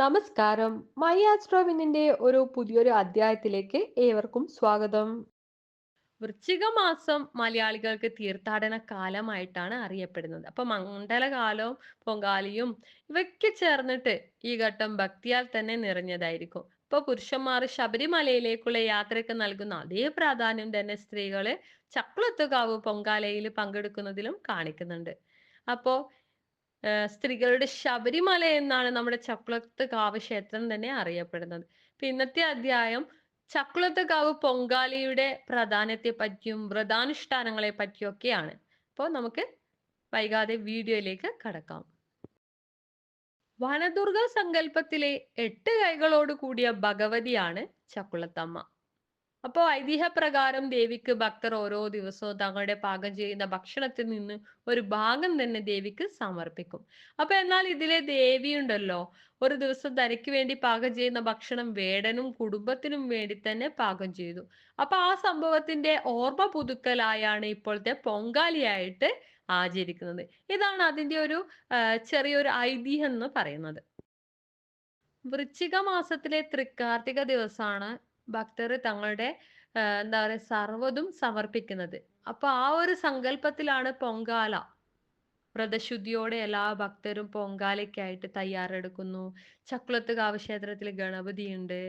നമസ്കാരം. മൈ ആസ്ട്രോവിനിന്റെ ഒരു പുതിയൊരു അധ്യായത്തിലേക്ക് ഏവർക്കും സ്വാഗതം. വൃശ്ചിക മാസം മലയാളികൾക്ക് തീർത്ഥാടന കാലമായിട്ടാണ് അറിയപ്പെടുന്നത്. അപ്പൊ മണ്ഡലകാലവും പൊങ്കാലിയും ഇവയ്ക്ക് ചേർന്നിട്ട് ഈ ഘട്ടം ഭക്തിയാൽ തന്നെ നിറഞ്ഞതായിരിക്കും. ഇപ്പൊ പുരുഷന്മാർ ശബരിമലയിലേക്കുള്ള യാത്രയ്ക്ക് നൽകുന്ന അതേ പ്രാധാന്യം തന്നെ സ്ത്രീകൾ ചക്കുളത്തുകാവ് പൊങ്കാലയിൽ പങ്കെടുക്കുന്നതിലും കാണിക്കുന്നുണ്ട്. അപ്പോ സ്ത്രീകളുടെ ശബരിമല എന്നാണ് നമ്മുടെ ചക്കുളത്ത് കാവ് ക്ഷേത്രം തന്നെ അറിയപ്പെടുന്നത്. ഇപ്പൊ ഇന്നത്തെ അധ്യായം ചക്കുളത്ത് കാവ് പൊങ്കാലയുടെ പ്രാധാന്യത്തെ പറ്റിയും വ്രതാനുഷ്ഠാനങ്ങളെ പറ്റിയൊക്കെയാണ്. അപ്പോൾ നമുക്ക് വൈകാതെ വീഡിയോയിലേക്ക് കടക്കാം. വനദുർഗ സങ്കല്പത്തിലെ എട്ട് കൈകളോട് കൂടിയ ഭഗവതിയാണ് ചക്കുളത്തമ്മ അപ്പോൾ ഐതിഹ്യപ്രകാരം ദേവിക്ക് ഭക്തർ ഓരോ ദിവസവും തങ്ങളുടെ പാകം ചെയ്യുന്ന ഭക്ഷണത്തിൽ നിന്ന് ഒരു ഭാഗം തന്നെ ദേവിക്ക് സമർപ്പിക്കും. അപ്പൊ എന്നാൽ ഇതിലെ ദേവി ഉണ്ടല്ലോ ഒരു ദിവസം തനിക്ക് വേണ്ടി പാകം ചെയ്യുന്ന ഭക്ഷണം വേടനും കുടുംബത്തിനും വേണ്ടി തന്നെ പാകം ചെയ്തു. അപ്പൊ ആ സംഭവത്തിന്റെ ഓർമ്മ പുതുക്കലായാണ് ഇപ്പോഴത്തെ പൊങ്കാലിയായിട്ട് ആചരിക്കുന്നത്. ഇതാണ് അതിന്റെ ഒരു ചെറിയൊരു ഐതിഹ്യം എന്ന് പറയുന്നത്. വൃശ്ചിക മാസത്തിലെ തൃക്കാർത്തിക ദിവസമാണ് ഭക്തർ തങ്ങളുടെ എന്താ പറയുക സർവതും സമർപ്പിക്കുന്നത്. അപ്പൊ ആ ഒരു സങ്കല്പത്തിലാണ് പൊങ്കാല. വ്രതശുദ്ധിയോടെ എല്ലാ ഭക്തരും പൊങ്കാലയ്ക്കായിട്ട് തയ്യാറെടുക്കുന്നു. ചക്കുളത്തുകാവ് ക്ഷേത്രത്തിൽ ഗണപതിയുണ്ട്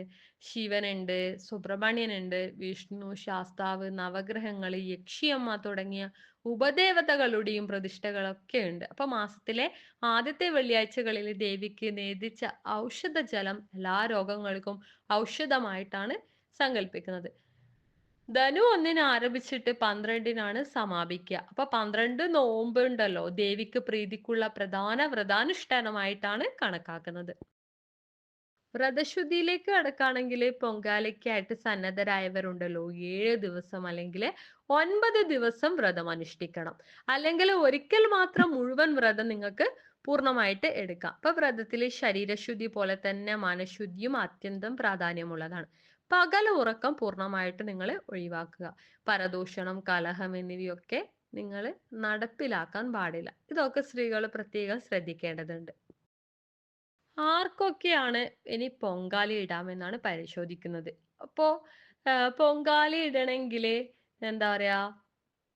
ശിവനുണ്ട് സുബ്രഹ്മണ്യനുണ്ട് വിഷ്ണു ശാസ്താവ് നവഗ്രഹങ്ങൾ യക്ഷിയമ്മ തുടങ്ങിയ ഉപദേവതകളുടെയും പ്രതിഷ്ഠകളൊക്കെ ഉണ്ട്. അപ്പൊ മാസത്തിലെ ആദ്യത്തെ വെള്ളിയാഴ്ചകളിൽ ദേവിക്ക് നേദിച്ച ഔഷധ ജലം എല്ലാ രോഗങ്ങൾക്കും ഔഷധമായിട്ടാണ് സങ്കല്പിക്കുന്നത് ധനു ഒന്നിന് ആരംഭിച്ചിട്ട് പന്ത്രണ്ടിനാണ് സമാപിക്കുക. അപ്പൊ പന്ത്രണ്ട് നോമ്പ് ഉണ്ടല്ലോ ദേവിക്ക് പ്രീതിക്കുള്ള പ്രധാന വ്രതാനുഷ്ഠാനമായിട്ടാണ് കണക്കാക്കുന്നത്. വ്രതശുദ്ധിയിലേക്ക് കടക്കുകയാണെങ്കിൽ പൊങ്കാലയ്ക്കായിട്ട് സന്നദ്ധരായവരുണ്ടല്ലോ ഏഴ് ദിവസം അല്ലെങ്കിൽ ഒൻപത് ദിവസം വ്രതം അനുഷ്ഠിക്കണം. അല്ലെങ്കിൽ ഒരിക്കൽ മാത്രം മുഴുവൻ വ്രതം നിങ്ങൾക്ക് പൂർണമായിട്ട് എടുക്കാം. അപ്പൊ വ്രതത്തിലെ ശരീരശുദ്ധി പോലെ തന്നെ മനഃശുദ്ധിയും അത്യന്തം പ്രാധാന്യമുള്ളതാണ്. പകൽ ഉറക്കം പൂർണമായിട്ട് നിങ്ങൾ ഒഴിവാക്കുക. പരദൂഷണം കലഹം എന്നിവയൊക്കെ നിങ്ങൾ നടപ്പിലാക്കാൻ പാടില്ല. ഇതൊക്കെ സ്ത്രീകൾ പ്രത്യേകം ശ്രദ്ധിക്കേണ്ടതുണ്ട്. ആർക്കൊക്കെയാണ് ഇനി പൊങ്കാലി ഇടാമെന്നാണ് പരിശോധിക്കുന്നത്. അപ്പോ പൊങ്കാലി ഇടണമെങ്കിൽ എന്താ പറയാ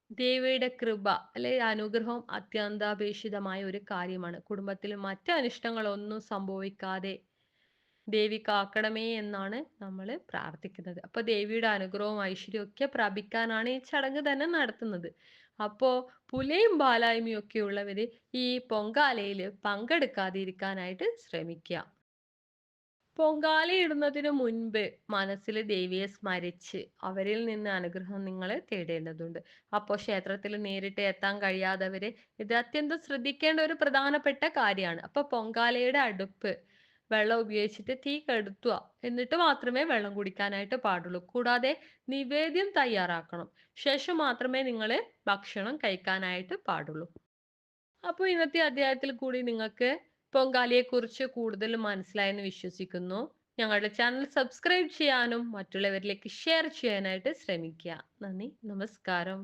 ദേവിയുടെ കൃപ അല്ലെ അനുഗ്രഹം അത്യന്താപേക്ഷിതമായ ഒരു കാര്യമാണ്. കുടുംബത്തിൽ മറ്റ് അനിഷ്ടങ്ങളൊന്നും സംഭവിക്കാതെ ദേവി കാക്കണമേ എന്നാണ് നമ്മൾ പ്രാർത്ഥിക്കുന്നത്. അപ്പൊ ദേവിയുടെ അനുഗ്രഹവും ഐശ്വര്യവും ഒക്കെ പ്രാപിക്കാനാണ് ഈ ചടങ്ങ് തന്നെ നടത്തുന്നത്. അപ്പോ പുലയും ബാലായ്മയും ഒക്കെ ഉള്ളവര് ഈ പൊങ്കാലയിൽ പങ്കെടുക്കാതിരിക്കാനായിട്ട് ശ്രമിക്കുക പൊങ്കാലയിടുന്നതിന് മുൻപ് മനസ്സിൽ ദേവിയെ സ്മരിച്ച് അവരിൽ നിന്ന് അനുഗ്രഹം നിങ്ങൾ തേടേണ്ടതുണ്ട്. അപ്പോൾ ക്ഷേത്രത്തിൽ നേരിട്ട് എത്താൻ കഴിയാത്തവര് ഇത് അത്യന്തം ശ്രദ്ധിക്കേണ്ട ഒരു പ്രധാനപ്പെട്ട കാര്യമാണ്. അപ്പൊ പൊങ്കാലയുടെ അടുപ്പ് വെള്ളം ഉപയോഗിച്ചിട്ട് തീ കെടുത്തുക. എന്നിട്ട് മാത്രമേ വെള്ളം കുടിക്കാനായിട്ട് പാടുള്ളൂ. കൂടാതെ നിവേദ്യം തയ്യാറാക്കണം. ശേഷം മാത്രമേ നിങ്ങൾ ഭക്ഷണം കഴിക്കാനായിട്ട് പാടുള്ളൂ. അപ്പോൾ ഇന്നത്തെ അധ്യായത്തിൽ കൂടി നിങ്ങൾക്ക് പൊങ്കാലിയെക്കുറിച്ച് കൂടുതൽ മനസ്സിലായെന്ന് വിശ്വസിക്കുന്നു. ഞങ്ങളുടെ ചാനൽ സബ്സ്ക്രൈബ് ചെയ്യാനും മറ്റുള്ളവരിലേക്ക് ഷെയർ ചെയ്യാനായിട്ട് ശ്രമിക്കുക. നന്ദി. നമസ്കാരം.